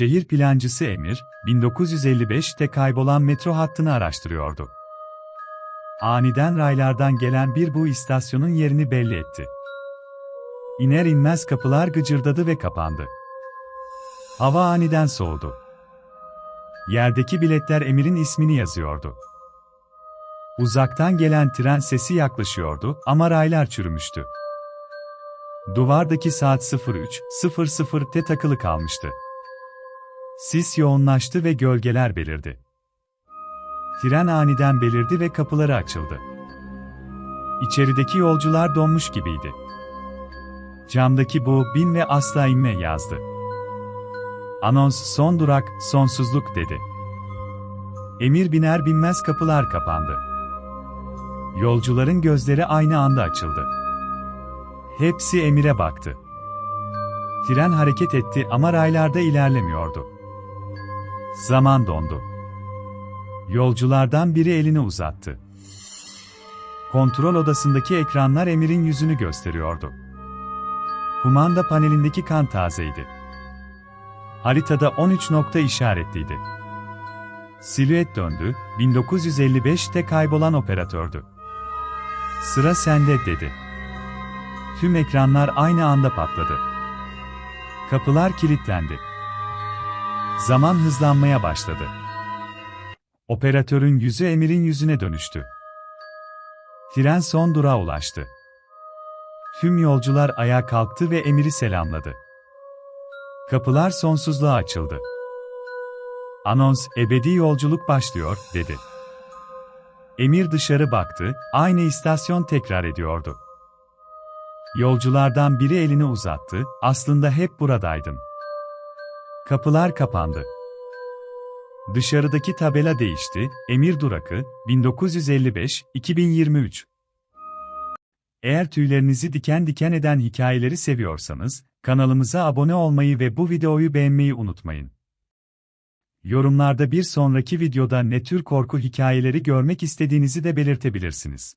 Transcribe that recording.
Şehir plancısı Emir, 1955'te kaybolan metro hattını araştırıyordu. Aniden raylardan gelen bir bu istasyonun yerini belli etti. İner inmez kapılar gıcırdadı ve kapandı. Hava aniden soğudu. Yerdeki biletler Emir'in ismini yazıyordu. Uzaktan gelen tren sesi yaklaşıyordu ama raylar çürümüştü. Duvardaki saat 03.00'te takılı kalmıştı. Sis yoğunlaştı ve gölgeler belirdi. Tren aniden belirdi ve kapıları açıldı. İçerideki yolcular donmuş gibiydi. Camdaki bu bin ve asla inme yazdı. Anons son durak, sonsuzluk dedi. Emir biner binmez kapılar kapandı. Yolcuların gözleri aynı anda açıldı. Hepsi Emir'e baktı. Tren hareket etti ama raylarda ilerlemiyordu. Zaman dondu. Yolculardan biri elini uzattı. Kontrol odasındaki ekranlar Emir'in yüzünü gösteriyordu. Kumanda panelindeki kan tazeydi. Haritada 13 nokta işaretliydi. Silüet döndü, 1955'te kaybolan operatördü. Sıra sende dedi. Tüm ekranlar aynı anda patladı. Kapılar kilitlendi. Zaman hızlanmaya başladı. Operatörün yüzü Emir'in yüzüne dönüştü. Tren son durağa ulaştı. Tüm yolcular ayağa kalktı ve Emir'i selamladı. Kapılar sonsuzluğa açıldı. Anons, ebedi yolculuk başlıyor, dedi. Emir dışarı baktı, aynı istasyon tekrar ediyordu. Yolculardan biri elini uzattı, aslında hep buradaydın. Kapılar kapandı. Dışarıdaki tabela değişti, Emir Durakı, 1955-2023. Eğer tüylerinizi diken diken eden hikayeleri seviyorsanız, kanalımıza abone olmayı ve bu videoyu beğenmeyi unutmayın. Yorumlarda bir sonraki videoda ne tür korku hikayeleri görmek istediğinizi de belirtebilirsiniz.